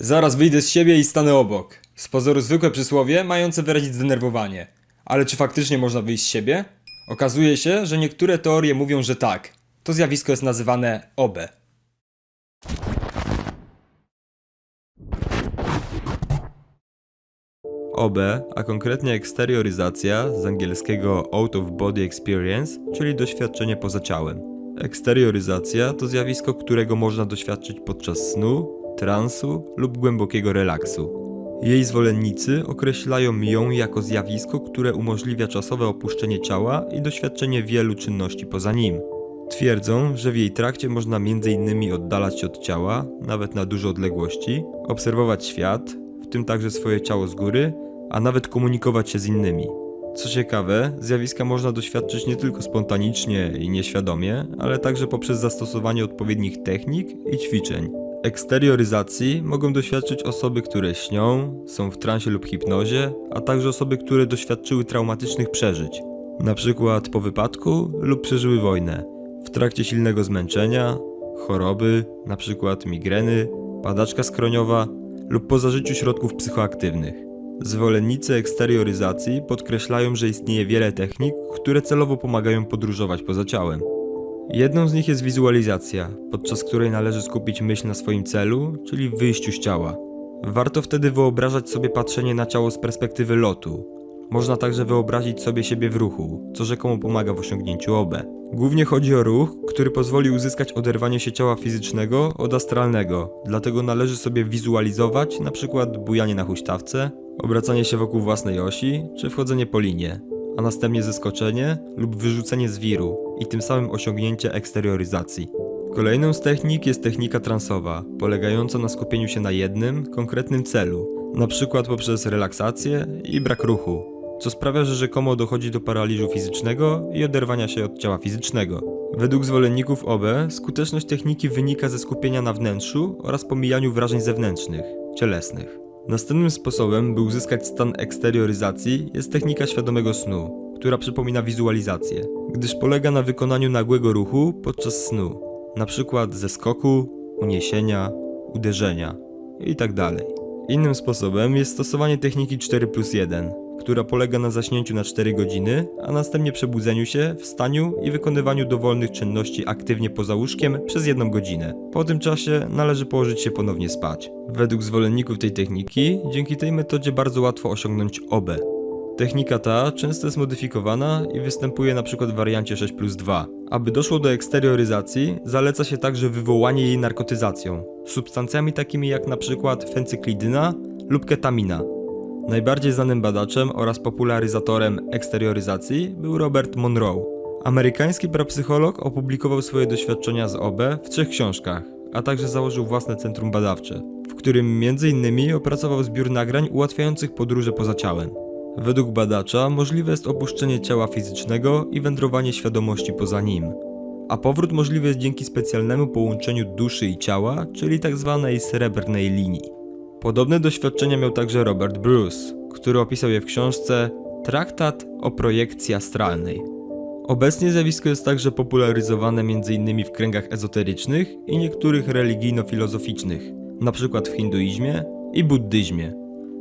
Zaraz wyjdę z siebie i stanę obok. Z pozoru zwykłe przysłowie mające wyrazić zdenerwowanie. Ale czy faktycznie można wyjść z siebie? Okazuje się, że niektóre teorie mówią, że tak. To zjawisko jest nazywane OB. OB, a konkretnie eksterioryzacja z angielskiego Out of Body Experience, czyli doświadczenie poza ciałem. Eksterioryzacja to zjawisko, którego można doświadczyć podczas snu, transu lub głębokiego relaksu. Jej zwolennicy określają ją jako zjawisko, które umożliwia czasowe opuszczenie ciała i doświadczenie wielu czynności poza nim. Twierdzą, że w jej trakcie można m.in. oddalać się od ciała, nawet na duże odległości, obserwować świat, w tym także swoje ciało z góry, a nawet komunikować się z innymi. Co ciekawe, zjawiska można doświadczyć nie tylko spontanicznie i nieświadomie, ale także poprzez zastosowanie odpowiednich technik i ćwiczeń. Eksterioryzacji mogą doświadczyć osoby, które śnią, są w transie lub hipnozie, a także osoby, które doświadczyły traumatycznych przeżyć, przykład po wypadku lub przeżyły wojnę, w trakcie silnego zmęczenia, choroby, przykład migreny, padaczka skroniowa lub po zażyciu środków psychoaktywnych. Zwolennicy eksterioryzacji podkreślają, że istnieje wiele technik, które celowo pomagają podróżować poza ciałem. Jedną z nich jest wizualizacja, podczas której należy skupić myśl na swoim celu, czyli wyjściu z ciała. Warto wtedy wyobrażać sobie patrzenie na ciało z perspektywy lotu. Można także wyobrazić sobie siebie w ruchu, co rzekomo pomaga w osiągnięciu OB. Głównie chodzi o ruch, który pozwoli uzyskać oderwanie się ciała fizycznego od astralnego, dlatego należy sobie wizualizować np. bujanie na huśtawce, obracanie się wokół własnej osi czy wchodzenie po linie, a następnie zeskoczenie lub wyrzucenie z wiru i tym samym osiągnięcie eksterioryzacji. Kolejną z technik jest technika transowa, polegająca na skupieniu się na jednym, konkretnym celu, przykład poprzez relaksację i brak ruchu, co sprawia, że rzekomo dochodzi do paraliżu fizycznego i oderwania się od ciała fizycznego. Według zwolenników OB skuteczność techniki wynika ze skupienia na wnętrzu oraz pomijaniu wrażeń zewnętrznych, cielesnych. Następnym sposobem, by uzyskać stan eksterioryzacji, jest technika świadomego snu, która przypomina wizualizację, gdyż polega na wykonaniu nagłego ruchu podczas snu, przykład ze skoku, uniesienia, uderzenia itd. Innym sposobem jest stosowanie techniki 4 plus 1, która polega na zaśnięciu na 4 godziny, a następnie przebudzeniu się, wstaniu i wykonywaniu dowolnych czynności aktywnie poza łóżkiem przez 1 godzinę. Po tym czasie należy położyć się ponownie spać. Według zwolenników tej techniki, dzięki tej metodzie bardzo łatwo osiągnąć OB. Technika ta często jest modyfikowana i występuje np. w wariancie 6 plus 2. Aby doszło do eksterioryzacji, zaleca się także wywołanie jej narkotyzacją, substancjami takimi jak np. fencyklidyna lub ketamina. Najbardziej znanym badaczem oraz popularyzatorem eksterioryzacji był Robert Monroe. Amerykański parapsycholog opublikował swoje doświadczenia z OB w trzech książkach, a także założył własne centrum badawcze, w którym m.in. opracował zbiór nagrań ułatwiających podróże poza ciałem. Według badacza możliwe jest opuszczenie ciała fizycznego i wędrowanie świadomości poza nim. A powrót możliwy jest dzięki specjalnemu połączeniu duszy i ciała, czyli tzw. srebrnej linii. Podobne doświadczenia miał także Robert Bruce, który opisał je w książce Traktat o projekcji astralnej. Obecnie zjawisko jest także popularyzowane m.in. w kręgach ezoterycznych i niektórych religijno-filozoficznych, np. w hinduizmie i buddyzmie.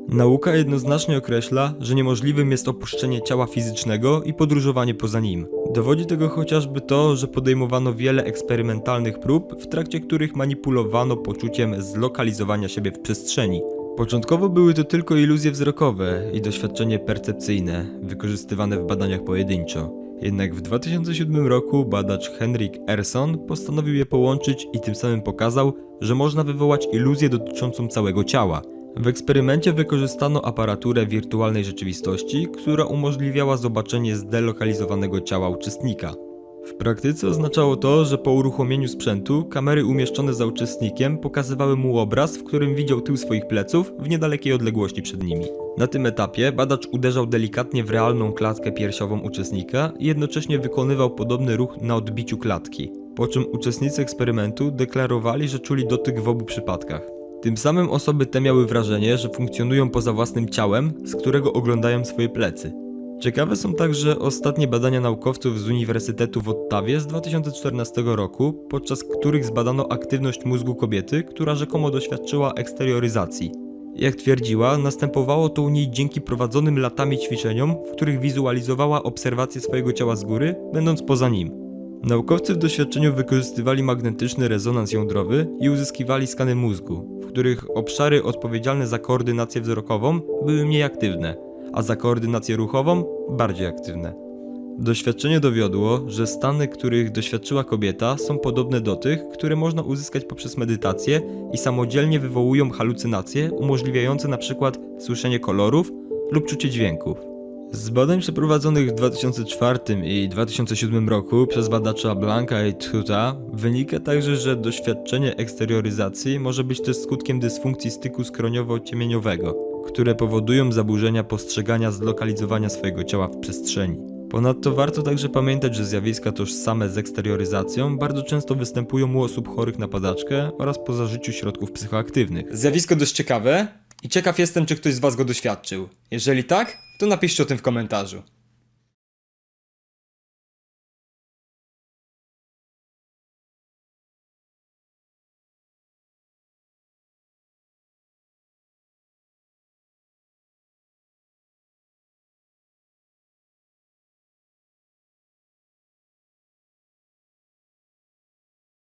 Nauka jednoznacznie określa, że niemożliwym jest opuszczenie ciała fizycznego i podróżowanie poza nim. Dowodzi tego chociażby to, że podejmowano wiele eksperymentalnych prób, w trakcie których manipulowano poczuciem zlokalizowania siebie w przestrzeni. Początkowo były to tylko iluzje wzrokowe i doświadczenie percepcyjne, wykorzystywane w badaniach pojedynczo. Jednak w 2007 roku badacz Henrik Erson postanowił je połączyć i tym samym pokazał, że można wywołać iluzję dotyczącą całego ciała. W eksperymencie wykorzystano aparaturę wirtualnej rzeczywistości, która umożliwiała zobaczenie zdelokalizowanego ciała uczestnika. W praktyce oznaczało to, że po uruchomieniu sprzętu kamery umieszczone za uczestnikiem pokazywały mu obraz, w którym widział tył swoich pleców w niedalekiej odległości przed nimi. Na tym etapie badacz uderzał delikatnie w realną klatkę piersiową uczestnika i jednocześnie wykonywał podobny ruch na odbiciu klatki. Po czym uczestnicy eksperymentu deklarowali, że czuli dotyk w obu przypadkach. Tym samym osoby te miały wrażenie, że funkcjonują poza własnym ciałem, z którego oglądają swoje plecy. Ciekawe są także ostatnie badania naukowców z Uniwersytetu w Ottawie z 2014 roku, podczas których zbadano aktywność mózgu kobiety, która rzekomo doświadczyła eksterioryzacji. Jak twierdziła, następowało to u niej dzięki prowadzonym latami ćwiczeniom, w których wizualizowała obserwację swojego ciała z góry, będąc poza nim. Naukowcy w doświadczeniu wykorzystywali magnetyczny rezonans jądrowy i uzyskiwali skany mózgu, których obszary odpowiedzialne za koordynację wzrokową były mniej aktywne, a za koordynację ruchową bardziej aktywne. Doświadczenie dowiodło, że stany, których doświadczyła kobieta, są podobne do tych, które można uzyskać poprzez medytację i samodzielnie wywołują halucynacje umożliwiające przykład słyszenie kolorów lub czucie dźwięków. Z badań przeprowadzonych w 2004 i 2007 roku przez badacza Blanka i Tuta wynika także, że doświadczenie eksterioryzacji może być też skutkiem dysfunkcji styku skroniowo-ciemieniowego, które powodują zaburzenia postrzegania zlokalizowania swojego ciała w przestrzeni. Ponadto warto także pamiętać, że zjawiska tożsame z eksterioryzacją bardzo często występują u osób chorych na padaczkę oraz po zażyciu środków psychoaktywnych. Zjawisko dość ciekawe i ciekaw jestem, czy ktoś z Was go doświadczył. Jeżeli tak, to napiszcie o tym w komentarzu.